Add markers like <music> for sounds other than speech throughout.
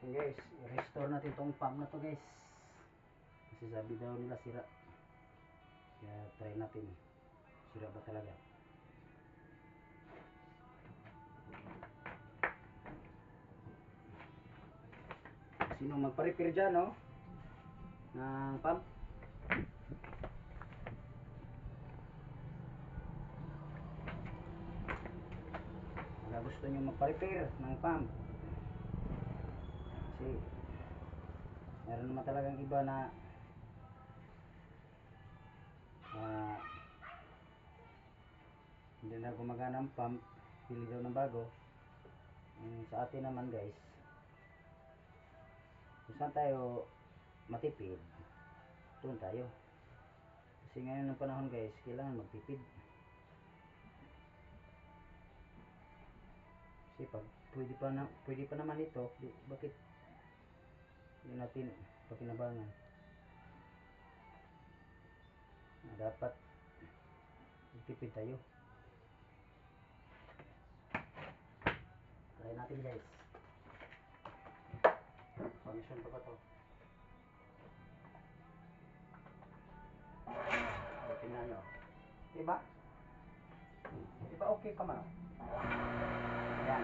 Okay guys, restore natin tong pump na to guys. Kasi sabi daw nila sira. Kaya try natin. Sira ba talaga? Sino magpa-repair dyan, no? Ng pump? Wala gusto nyo magpa-repair ng pump. Kasi meron naman talagang iba na ah, hindi na gumagana ang pump pili daw ng bago. Yung sa atin naman guys kung saan tayo matipid doon tayo. Kasi ngayon ng panahon guys kailangan magtipid. Kasi pag pwede pa, na, pwede pa naman ito bakit hindi natin pakinabangan na dapat magtipid tayo. Try natin guys. Function pa ba to? O tingnan nyo diba? Diba okay pa man Ayan.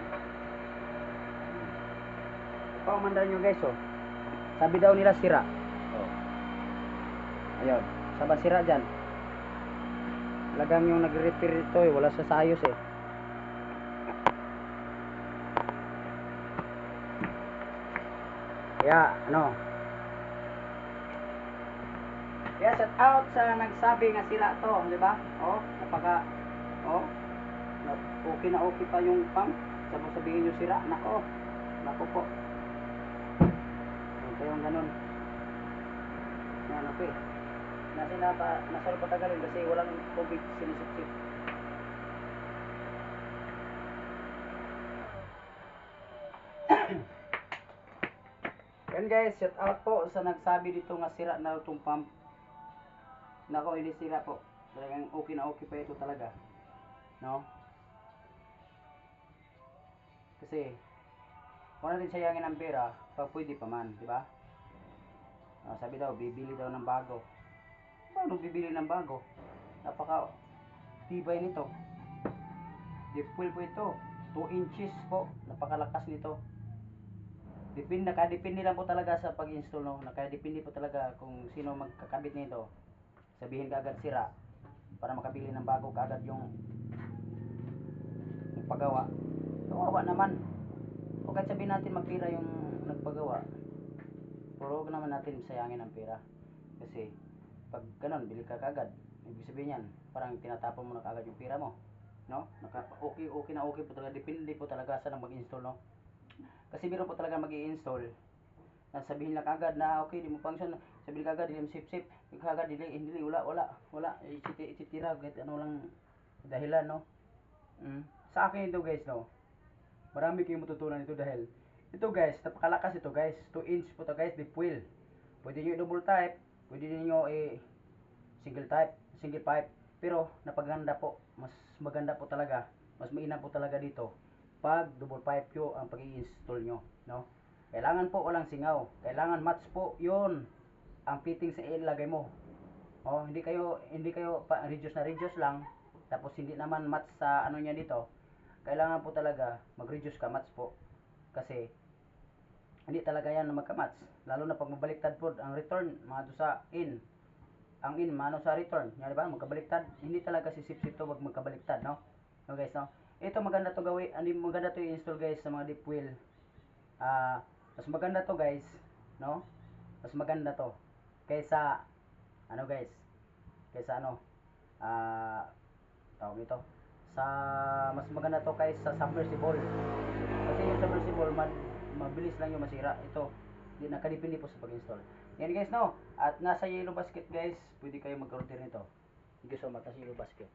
Ito ang mandarin nyo guys, oh. Sabi daw nila sira. Oh. Ayun. Saba sira dyan. Talagang yung nag-repair ito eh. Wala sa sayos eh. Kaya, ano. Kaya shout out sa nagsabi nga sira to, di ba? Oh, napaka, oh, okay na okay pa yung pump. Sabi sabihin nyo sira, nako, nako po. Huwag kayong ganun. Nasi na pa, nasaro patagalin kasi walang tubig sinisip-sip. <coughs> Yan guys, shout out po sa nagsabi dito nga sira na itong pump. Nako, hindi sira po. Talagang okay na okay pa ito talaga. No? Kasi, kung natin sayangin ang pera, pag pwede pa man, di ba? Ah, sabi daw, bibili daw ng bago. Paano bibili ng bago? Napaka tibay nito. Deep well po ito. 2 inches po. Napakalakas nito. Depende, nakadepende lang po talaga sa pag-install, no? Nakadepende po talaga kung sino magkakabit nito. Sabihin ka agad sira para makabili ng bago kaagad yung nagpagawa. Kawawa naman. O kahit sabihin natin magpira yung nagpagawa. Pero huwag naman natin sayangin ang pera. Kasi pag ganun, bili ka kaagad. Ibig sabihin yan, parang tinatapon mo na kaagad yung pera mo. No? Naka, okay, okay na okay po talaga. Depende po talaga saan ang mag-install, no? Kasi biro po talaga mag install sabihin lang agad na okay, di mo function. Sabihin ka agad, di mo sip sip. Di ka agad, dili, hindi, wala, wala, wala. Isiti, isitira, kahit ano lang dahilan, no? Mm. Sa akin ito guys, no? Marami kayong matutunan ito dahil ito guys, napakalakas ito guys. 2 inch po to guys, deep wheel. Pwede nyo i-double type, pwede niyo i single type, single pipe. Pero napaganda po, mas maganda po talaga, mas mainam po talaga dito pag double pipe yo ang pag-i-install nyo, no? Kailangan po walang singaw. Kailangan match po 'yon ang fitting sa ilagay mo. Oh, hindi kayo hindi kayo pa reduce na reduce lang tapos hindi naman match sa ano niya dito. Kailangan po talaga mag-reduce ka match po. Kasi hindi talaga yan magka-match. Lalo na pag mabaliktad po ang return mga sa in. Ang in mano sa return. Yan di ba? Magkabaliktad. Hindi talaga si sip to wag magkabaliktad, no? No guys, no? Ito maganda to gawin. Ano maganda to i-install guys sa mga deep wheel. Ah, mas maganda to guys, no? Mas maganda to kaysa ano guys? Kaysa ano? Ah, tawag nito. Sa mas maganda to kaysa submersible. Kasi yung submersible man mabilis lang yung masira. Ito, hindi nakadepende po sa pag-install. Yan guys, no? At nasa yellow basket guys, pwede kayo din nito. Thank you so much. Nasa yellow basket.